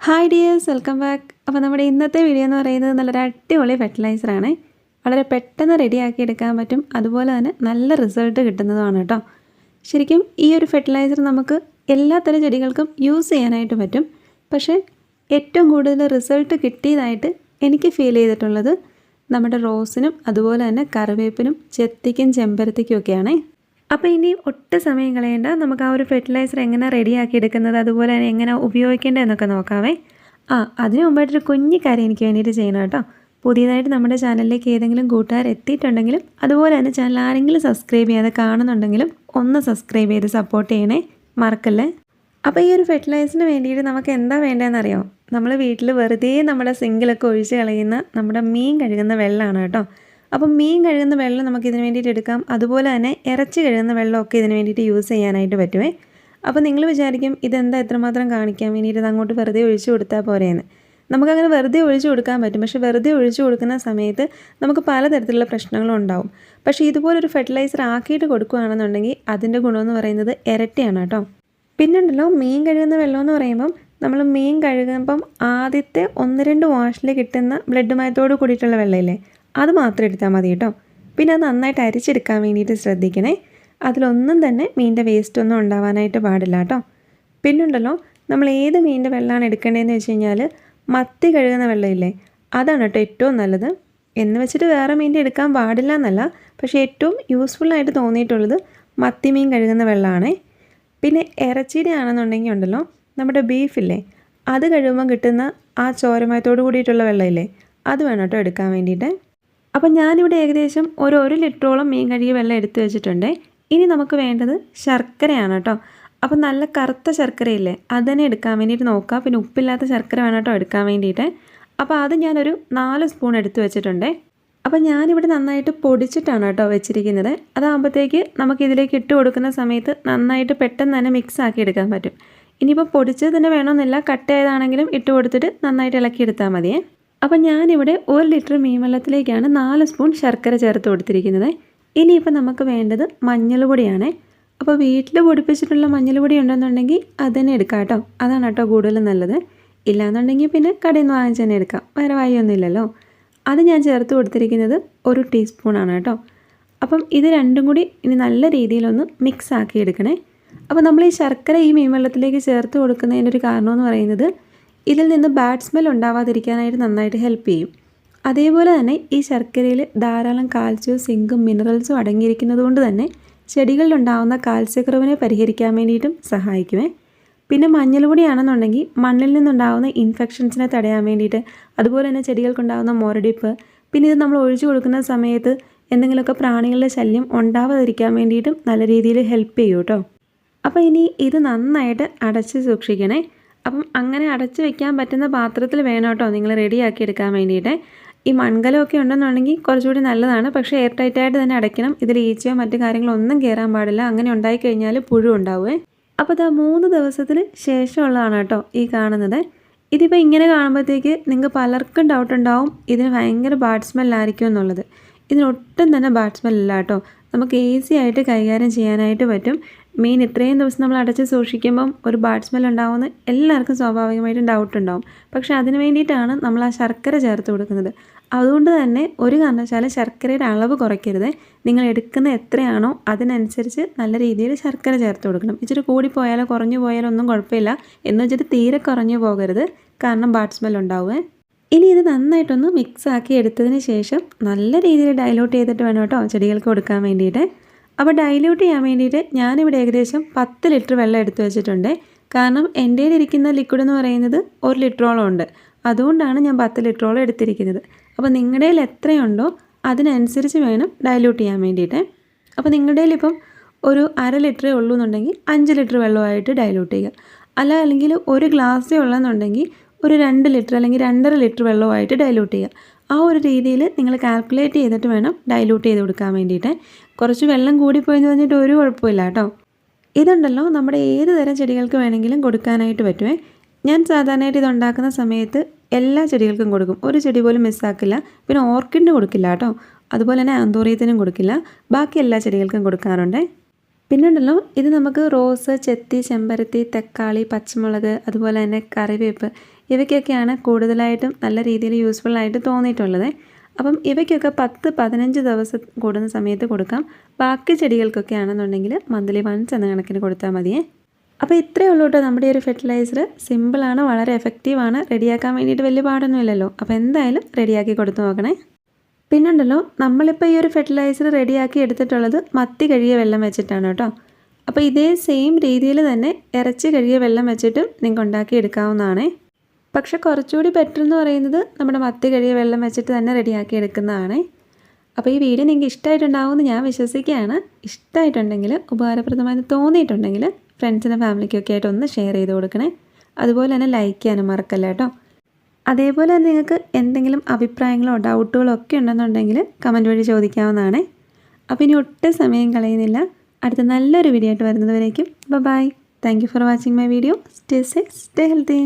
Hi dears welcome back അപ്പോൾ നമ്മുടെ ഇന്നത്തെ വീഡിയോ എന്ന് പറയുന്നത് നല്ലൊരു അടിപൊളി ഫെർട്ടിലൈസറാണ് വളരെ പെട്ടെന്ന് റെഡിയാക്കി എടുക്കാൻ പറ്റും. അതുപോലെ തന്നെ നല്ല റിസൾട്ട് കിട്ടുന്നതുമാണ് കേട്ടോ. ശരിക്കും ഈ ഒരു ഫെർട്ടിലൈസർ നമുക്ക് എല്ലാത്തരം ചെടികൾക്കും യൂസ് ചെയ്യാനായിട്ട് പറ്റും. പക്ഷേ ഏറ്റവും കൂടുതൽ റിസൾട്ട് കിട്ടിയതായിട്ട് എനിക്ക് ഫീൽ ചെയ്തിട്ടുള്ളത് നമ്മുടെ റോസിനും അതുപോലെ തന്നെ കറിവേപ്പിനും ചെത്തിക്കും ചെമ്പരത്തിക്കും ഒക്കെയാണേ. അപ്പോൾ ഇനി ഒട്ടും സമയം കളയേണ്ട. നമുക്ക് ആ ഒരു ഫെർട്ടിലൈസർ എങ്ങനെ റെഡിയാക്കി എടുക്കുന്നത് അതുപോലെ തന്നെ എങ്ങനെ ഉപയോഗിക്കേണ്ടത് എന്നൊക്കെ നോക്കാവേ. ആ അതിന് മുമ്പായിട്ടൊരു കുഞ്ഞു കാര്യം എനിക്ക് വേണ്ടിയിട്ട് ചെയ്യണം കേട്ടോ. പുതിയതായിട്ട് നമ്മുടെ ചാനലിലേക്ക് ഏതെങ്കിലും കൂട്ടുകാർ എത്തിയിട്ടുണ്ടെങ്കിലും അതുപോലെ തന്നെ ചാനൽ ആരെങ്കിലും സബ്സ്ക്രൈബ് ചെയ്യാതെ കാണുന്നുണ്ടെങ്കിലും ഒന്ന് സബ്സ്ക്രൈബ് ചെയ്ത് സപ്പോർട്ട് ചെയ്യണേ. മറക്കല്ലേ? അപ്പോൾ ഈ ഒരു ഫെർട്ടിലൈസറിന് വേണ്ടിയിട്ട് നമുക്ക് എന്താ വേണ്ടതെന്നറിയോ? നമ്മൾ വീട്ടിൽ വെറുതെ നമ്മുടെ സിങ്കിലൊക്കെ ഒഴിച്ച് കളയുന്ന നമ്മുടെ മീൻ കഴുകുന്ന വെള്ളമാണ് കേട്ടോ. അപ്പം മീൻ കഴുകുന്ന വെള്ളം നമുക്ക് ഇതിന് വേണ്ടിയിട്ട് എടുക്കാം. അതുപോലെ തന്നെ ഇറച്ചി കഴുകുന്ന വെള്ളമൊക്കെ ഇതിന് വേണ്ടിയിട്ട് യൂസ് ചെയ്യാനായിട്ട് പറ്റുമേ അപ്പോൾ നിങ്ങൾ വിചാരിക്കും ഇതെന്താ എത്രമാത്രം കാണിക്കാൻ വേണ്ടിയിട്ട് അങ്ങോട്ട് വെറുതെ ഒഴിച്ചു കൊടുത്താൽ പോരെയെന്ന് നമുക്കങ്ങനെ വെറുതെ ഒഴിച്ചു കൊടുക്കാൻ പറ്റും. പക്ഷേ വെറുതെ ഒഴിച്ചു കൊടുക്കുന്ന സമയത്ത് നമുക്ക് പലതരത്തിലുള്ള പ്രശ്നങ്ങളും ഉണ്ടാവും. പക്ഷേ ഇതുപോലൊരു ഫെർട്ടിലൈസർ ആക്കിയിട്ട് കൊടുക്കുകയാണെന്നുണ്ടെങ്കിൽ അതിന്റെ ഗുണമെന്ന് പറയുന്നത് ഇരട്ടിയാണ് കേട്ടോ. പിന്നുണ്ടല്ലോ മീൻ കഴുകുന്ന വെള്ളം എന്ന് പറയുമ്പം നമ്മൾ മീൻ കഴുകുമ്പം ആദ്യത്തെ ഒന്ന് രണ്ട് വാഷിൽ കിട്ടുന്ന ബ്ലഡ് മയത്തോട് കൂടിയിട്ടുള്ള വെള്ളമില്ലേ അത് മാത്രം എടുത്താൽ മതി കേട്ടോ. പിന്നെ അത് നന്നായിട്ട് അരിച്ചെടുക്കാൻ വേണ്ടിയിട്ട് ശ്രദ്ധിക്കണേ. അതിലൊന്നും തന്നെ മീനിന്റെ വേസ്റ്റ് ഒന്നും ഉണ്ടാവാനായിട്ട് പാടില്ല കേട്ടോ. പിന്നുണ്ടല്ലോ നമ്മൾ ഏത് മീനിന്റെ വെള്ളമാണ് എടുക്കേണ്ടതെന്ന് വെച്ച് കഴിഞ്ഞാൽ മത്തി കഴുകുന്ന വെള്ളമില്ലേ? അതാണ് കേട്ടോ ഏറ്റവും നല്ലത്. എന്ന് വെച്ചിട്ട് വേറെ മീനിന്റെ എടുക്കാൻ പാടില്ല എന്നല്ല പക്ഷേ ഏറ്റവും യൂസ്ഫുള്ളായിട്ട് തോന്നിയിട്ടുള്ളത് മത്തി മീൻ കഴുകുന്ന വെള്ളമാണേ പിന്നെ ഇറച്ചിയുടെ ആണെന്നുണ്ടെങ്കിൽ ഉണ്ടല്ലോ നമ്മുടെ ബീഫില്ലേ അത് കഴിയുമ്പോൾ കിട്ടുന്ന ആ ചോരമയത്തോട് കൂടിയിട്ടുള്ള വെള്ളമില്ലേ? അത് വേണം കേട്ടോ എടുക്കാൻ വേണ്ടിയിട്ട്. അപ്പം ഞാനിവിടെ ഏകദേശം ഒരു ഒരു ലിറ്ററോളം മീൻ കഴുകിയ വെള്ളം എടുത്തു വെച്ചിട്ടുണ്ട്. ഇനി നമുക്ക് വേണ്ടത് ശർക്കരയാണ് കേട്ടോ. അപ്പം നല്ല കറുത്ത ശർക്കരയില്ലേ അത് തന്നെ എടുക്കാൻ വേണ്ടിയിട്ട് നോക്കുക പിന്നെ ഉപ്പില്ലാത്ത ശർക്കര വേണം കേട്ടോ എടുക്കാൻ വേണ്ടിയിട്ട്. അപ്പോൾ അത് ഞാനൊരു നാല് സ്പൂൺ എടുത്തു വെച്ചിട്ടുണ്ട്. അപ്പോൾ ഞാനിവിടെ നന്നായിട്ട് പൊടിച്ചിട്ടാണ് കേട്ടോ വെച്ചിരിക്കുന്നത്. അതാകുമ്പോഴത്തേക്ക് നമുക്ക് ഇതിലേക്ക് ഇട്ട് കൊടുക്കുന്ന സമയത്ത് നന്നായിട്ട് പെട്ടെന്ന് തന്നെ മിക്സ് ആക്കി എടുക്കാൻ പറ്റും. ഇനിയിപ്പോൾ പൊടിച്ചത് തന്നെ വേണമെന്നില്ല കട്ടയായതാണെങ്കിലും ഇട്ട് കൊടുത്തിട്ട് നന്നായിട്ട് ഇളക്കിയെടുത്താൽ മതിയേ. അപ്പം ഞാനിവിടെ ഒരു ലിറ്റർ മീൻ വെള്ളത്തിലേക്കാണ് നാല് സ്പൂൺ ശർക്കര ചേർത്ത് കൊടുത്തിരിക്കുന്നത്. ഇനിയിപ്പോൾ നമുക്ക് വേണ്ടത് മഞ്ഞൾ പൊടിയാണ്. അപ്പോൾ വീട്ടിൽ പൊടിപ്പിച്ചിട്ടുള്ള മഞ്ഞൾ പൊടി ഉണ്ടെന്നുണ്ടെങ്കിൽ അത് തന്നെ എടുക്കാം കേട്ടോ. അതാണ് കേട്ടോ കൂടുതലും നല്ലത്. ഇല്ലാന്നുണ്ടെങ്കിൽ പിന്നെ കടയിൽ നിന്ന് വാങ്ങിച്ച് തന്നെ എടുക്കാം. വേറെ വായൊന്നുമില്ലല്ലോ അത് ഞാൻ ചേർത്ത് കൊടുത്തിരിക്കുന്നത് ഒരു ടീസ്പൂണാണ് കേട്ടോ. അപ്പം ഇത് രണ്ടും കൂടി ഇനി നല്ല രീതിയിലൊന്ന് മിക്സ് ആക്കി എടുക്കണേ. അപ്പോൾ നമ്മൾ ഈ ശർക്കര ഈ മീൻ വെള്ളത്തിലേക്ക് ചേർത്ത് കൊടുക്കുന്നതിന്റെ ഒരു കാരണമെന്ന് പറയുന്നത് ഇതിൽ നിന്ന് ബാഡ് സ്മെൽ ഉണ്ടാവാതിരിക്കാനായിട്ട് നന്നായിട്ട് ഹെൽപ്പ് ചെയ്യും. അതേപോലെ തന്നെ ഈ ശർക്കരയിൽ ധാരാളം കാൽസ്യവും സിങ്കും മിനറൽസും അടങ്ങിയിരിക്കുന്നത് കൊണ്ട് തന്നെ ചെടികളിലുണ്ടാകുന്ന കാൽസ്യക്കുറവിനെ പരിഹരിക്കാൻ വേണ്ടിയിട്ടും സഹായിക്കുമേ. പിന്നെ മഞ്ഞൾ പൊടിയാണെന്നുണ്ടെങ്കിൽ മണ്ണിൽ നിന്നുണ്ടാകുന്ന ഇൻഫെക്ഷൻസിനെ തടയാൻ വേണ്ടിയിട്ട് അതുപോലെ തന്നെ ചെടികൾക്കുണ്ടാകുന്ന മുരടിപ്പ് പിന്നെ ഇത് നമ്മൾ ഒഴിച്ചു കൊടുക്കുന്ന സമയത്ത് എന്തെങ്കിലുമൊക്കെ പ്രാണികളുടെ ശല്യം ഉണ്ടാവാതിരിക്കാൻ വേണ്ടിയിട്ടും നല്ല രീതിയിൽ ഹെൽപ്പ് ചെയ്യും കേട്ടോ അപ്പോൾ ഇനി ഇത് നന്നായിട്ട് അടച്ച് സൂക്ഷിക്കണേ. അപ്പം അങ്ങനെ അടച്ച് വെക്കാൻ പറ്റുന്ന പാത്രത്തിൽ വേണം കേട്ടോ നിങ്ങൾ റെഡിയാക്കി എടുക്കാൻ വേണ്ടിയിട്ട്. ഈ മൺകലമൊക്കെ ഉണ്ടെന്നുണ്ടെങ്കിൽ കുറച്ചുകൂടി നല്ലതാണ്. പക്ഷേ എയർ ടൈറ്റായിട്ട് തന്നെ അടയ്ക്കണം. ഇതിൽ ഈച്ചയോ മറ്റു കാര്യങ്ങളോ ഒന്നും കയറാൻ പാടില്ല. അങ്ങനെ ഉണ്ടായിക്കഴിഞ്ഞാൽ പുഴു ഉണ്ടാവുമേ അപ്പോൾ ഇതാ മൂന്ന് ദിവസത്തിന് ശേഷമുള്ളതാണ് കേട്ടോ ഈ കാണുന്നത്. ഇതിപ്പോൾ ഇങ്ങനെ കാണുമ്പോഴത്തേക്ക് നിങ്ങൾക്ക് പലർക്കും ഡൗട്ട് ഉണ്ടാവും. ഇതിന് ഭയങ്കര ബാഡ് സ്മെല്ലായിരിക്കും എന്നുള്ളത്. ഇതിനൊട്ടും തന്നെ ബാഡ് സ്മെല്ലില്ല കേട്ടോ. നമുക്ക് ഈസി ആയിട്ട് കൈകാര്യം ചെയ്യാനായിട്ട് പറ്റും. മീൻ ഇത്രയും ദിവസം നമ്മൾ അടച്ച് സൂക്ഷിക്കുമ്പം ഒരു ബാഡ് സ്മെൽ ഉണ്ടാവുമെന്ന് എല്ലാവർക്കും സ്വാഭാവികമായിട്ടും ഡൗട്ട് ഉണ്ടാവും. പക്ഷേ അതിന് വേണ്ടിയിട്ടാണ് നമ്മൾ ആ ശർക്കര ചേർത്ത് കൊടുക്കുന്നത്. അതുകൊണ്ട് തന്നെ ഒരു കാരണവശാലും ശർക്കരയുടെ അളവ് കുറയ്ക്കരുത്. നിങ്ങൾ എടുക്കുന്ന എത്രയാണോ അതിനനുസരിച്ച് നല്ല രീതിയിൽ ശർക്കര ചേർത്ത് കൊടുക്കണം. ഇച്ചിരി കൂടിപ്പോയാലോ കുറഞ്ഞു പോയാലോ ഒന്നും കുഴപ്പമില്ല. എന്ന് വെച്ചിട്ട് തീരെ കുറഞ്ഞു പോകരുത്. കാരണം ബാഡ് സ്മെൽ ഉണ്ടാവുമേ ഇനി ഇത് നന്നായിട്ടൊന്ന് മിക്സ് ആക്കി എടുത്തതിന് ശേഷം നല്ല രീതിയിൽ ഡൈലൂട്ട് ചെയ്തിട്ട് വേണം കേട്ടോ ചെടികൾക്ക് കൊടുക്കാൻ വേണ്ടിയിട്ട്. അപ്പോൾ ഡൈലൂട്ട് ചെയ്യാൻ വേണ്ടിയിട്ട് ഞാനിവിടെ ഏകദേശം പത്ത് ലിറ്റർ വെള്ളം എടുത്തു വെച്ചിട്ടുണ്ട്. കാരണം എന്റെ ഇരിക്കുന്ന ലിക്വിഡ് എന്ന് പറയുന്നത് ഒരു ലിറ്ററോളം ഉണ്ട്. അതുകൊണ്ടാണ് ഞാൻ പത്ത് ലിറ്ററോളം എടുത്തിരിക്കുന്നത്. അപ്പോൾ നിങ്ങളുടെ എത്രയുണ്ടോ അതിനനുസരിച്ച് വേണം ഡൈലൂട്ട് ചെയ്യാൻ വേണ്ടിയിട്ട്. അപ്പോൾ നിങ്ങളുടെ ഇപ്പം ഒരു അര ലിറ്ററേ ഉള്ളൂ എന്നുണ്ടെങ്കിൽ അഞ്ച് ലിറ്റർ വെള്ളമായിട്ട് ഡൈലൂട്ട് ചെയ്യുക. അല്ല അല്ലെങ്കിൽ ഒരു ഗ്ലാസ്സേ ഉള്ളതെന്നുണ്ടെങ്കിൽ ഒരു രണ്ട് ലിറ്റർ അല്ലെങ്കിൽ രണ്ടര ലിറ്റർ വെള്ളമായിട്ട് ഡൈലൂട്ട് ചെയ്യുക. ആ ഒരു രീതിയിൽ നിങ്ങൾ കാൽക്കുലേറ്റ് ചെയ്തിട്ട് വേണം ഡൈലൂട്ട് ചെയ്ത് കൊടുക്കാൻ വേണ്ടിയിട്ട്. കുറച്ച് വെള്ളം കൂടിപ്പോയെന്ന് പറഞ്ഞിട്ട് ഒരു കുഴപ്പമില്ല കേട്ടോ. ഇതുണ്ടല്ലോ നമ്മുടെ ഏത് തരം ചെടികൾക്ക് വേണമെങ്കിലും കൊടുക്കാനായിട്ട് പറ്റുമേ ഞാൻ സാധാരണയായിട്ട് ഇത് ഉണ്ടാക്കുന്ന സമയത്ത് എല്ലാ ചെടികൾക്കും കൊടുക്കും. ഒരു ചെടി പോലും മിസ്സാക്കില്ല പിന്നെ ഓർക്കിഡിന് കൊടുക്കില്ല കേട്ടോ. അതുപോലെ തന്നെ ആന്തോറിയത്തിനും കൊടുക്കില്ല. ബാക്കി എല്ലാ ചെടികൾക്കും കൊടുക്കാറുണ്ട്. പിന്നെ ഉണ്ടല്ലോ ഇത് നമുക്ക് റോസ് ചെത്തി ചെമ്പരത്തി തക്കാളി പച്ചമുളക് അതുപോലെ തന്നെ കറിവേപ്പ് ഇവയ്ക്കൊക്കെയാണ് കൂടുതലായിട്ടും നല്ല രീതിയിൽ ആയിട്ട് തോന്നിയിട്ടുള്ളത്. അപ്പം ഇവയ്ക്കൊക്കെ പത്ത് പതിനഞ്ച് ദിവസം കൂടുന്ന സമയത്ത് കൊടുക്കാം. ബാക്കി ചെടികൾക്കൊക്കെ ആണെന്നുണ്ടെങ്കിൽ മന്ത്ലി വൺസ് എന്ന കണക്കിന് കൊടുത്താൽ മതിയേ. അപ്പോൾ ഇത്രയേ ഉള്ളൂ കേട്ടോ നമ്മുടെ ഒരു ഫെർട്ടിലൈസർ സിമ്പിളാണ് വളരെ എഫക്റ്റീവാണ് റെഡിയാക്കാൻ വേണ്ടിയിട്ട് വലിയ പാടൊന്നുമില്ലല്ലോ. അപ്പോൾ എന്തായാലും റെഡിയാക്കി കൊടുത്തു നോക്കണേ. പിന്നുണ്ടല്ലോ നമ്മളിപ്പോൾ ഈ ഒരു ഫെർട്ടിലൈസർ റെഡിയാക്കി എടുത്തിട്ടുള്ളത് മത്തി കഴിയ വെള്ളം വെച്ചിട്ടാണ് കേട്ടോ. അപ്പോൾ ഇതേ സെയിം രീതിയിൽ തന്നെ ഇറച്ചി കഴിയ വെള്ളം വെച്ചിട്ടും നിങ്ങൾക്ക് ഉണ്ടാക്കി എടുക്കാവുന്നതാണ്. പക്ഷെ കുറച്ചുകൂടി ബെറ്റർ എന്ന് പറയുന്നത് നമ്മുടെ മത്തി കഴിയ വെള്ളം വെച്ചിട്ട് തന്നെ റെഡിയാക്കി എടുക്കുന്നതാണ്. അപ്പോൾ ഈ വീഡിയോ നിങ്ങൾക്ക് ഇഷ്ടമായിട്ടുണ്ടാവുമെന്ന് ഞാൻ വിശ്വസിക്കുകയാണ്. ഇഷ്ടമായിട്ടുണ്ടെങ്കിൽ ഉപകാരപ്രദമായി തോന്നിയിട്ടുണ്ടെങ്കിൽ ഫ്രണ്ട്സിനും ഫാമിലിക്കൊക്കെ ആയിട്ട് ഒന്ന് ഷെയർ ചെയ്ത് കൊടുക്കണേ. അതുപോലെ തന്നെ ലൈക്ക് ചെയ്യാനും മറക്കല്ല കേട്ടോ. അതേപോലെ തന്നെ നിങ്ങൾക്ക് എന്തെങ്കിലും അഭിപ്രായങ്ങളോ ഡൗട്ടുകളോ ഒക്കെ ഉണ്ടെന്നുണ്ടെങ്കിൽ കമന്റ് വഴി ചോദിക്കാവുന്നതാണ്. അപ്പോൾ ഇനി ഒട്ടും സമയം കളയുന്നില്ല. അടുത്ത നല്ലൊരു വീഡിയോ ആയിട്ട് വരുന്നതുവരേക്കും. Bye thank you for watching my video stay safe stay healthy